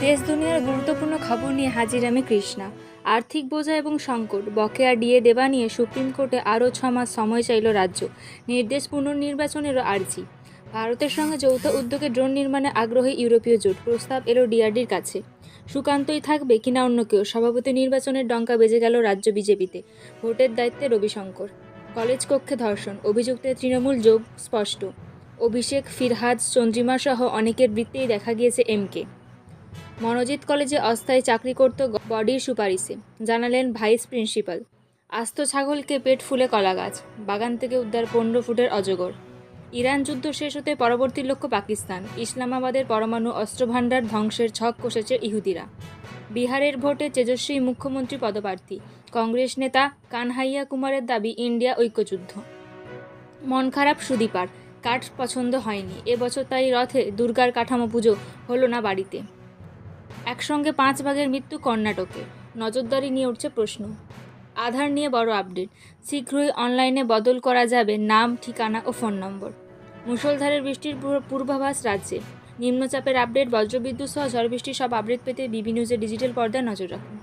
দেশ দুনিয়ার গুরুত্বপূর্ণ খবর নিয়ে হাজির আমি কৃষ্ণা। আর্থিক বোঝা এবং সংকট, বকেয়া ডিএ দেবা নিয়ে সুপ্রিম কোর্টে আরও ছ মাস সময় চাইল রাজ্য। নির্দেশ পুনর্নির্বাচনেরও আর্জি। ভারতের সঙ্গে যৌথ উদ্যোগে ড্রোন নির্মাণে আগ্রহী ইউরোপীয় জোট, প্রস্তাব এলো ডিআরডির কাছে। সুকান্তই থাকবে কিনা অন্য কেউ? সভাপতি নির্বাচনের ডঙ্কা বেজে গেল রাজ্য বিজেপিতে। ভোটের দায়িত্বে রবিশঙ্কর। কলেজ কক্ষে ধর্ষণ অভিযুক্তের তৃণমূল যোগ স্পষ্ট। অভিষেক, ফিরহাদ চন্দ্রিমা সহ অনেকের বৃত্তেই দেখা গিয়েছে এমকে। মনোজিৎ কলেজে অস্থায়ী চাকরি করত বডির সুপারিশে, জানালেন ভাইস প্রিন্সিপাল। আস্ত ছাগলকে পেট ফুলে কলা গাছ, বাগান থেকে উদ্ধার পনেরো ফুটের অজগর। ইরান যুদ্ধ শেষ হতে পরবর্তী লক্ষ্য পাকিস্তান, ইসলামাবাদের পরমাণু অস্ত্রভাণ্ডার ধ্বংসের ছক কষেছে ইহুদিরা। বিহারের ভোটে তেজস্বী মুখ্যমন্ত্রী পদপ্রার্থী, কংগ্রেস নেতা কানহাইয়া কুমারের দাবি, ইন্ডিয়া ঐক্যযুদ্ধ। মন খারাপ সুদীপার, কাঠ পছন্দ হয়নি এবছর তাই রথে দুর্গার কাঠামো পুজো হলো না বাড়িতে। একসঙ্গে পাঁচ ভাগের মৃত্যু কর্ণাটকে। নজরদারি নিয়ে উঠছে প্রশ্ন। আধার নিয়ে বড় আপডেট। শীঘ্রই অনলাইনে বদল করা যাবে নাম, ঠিকানা ও ফোন নম্বর। মুষলধারের বৃষ্টির পূর্বাভাস রাজ্যে। নিম্নচাপের আপডেট, বজ্রবিদ্যুৎ সহ ঝড় বৃষ্টির সব আপডেট পেতে বিবি নিউজের ডিজিটাল পর্দায় নজর রাখুন।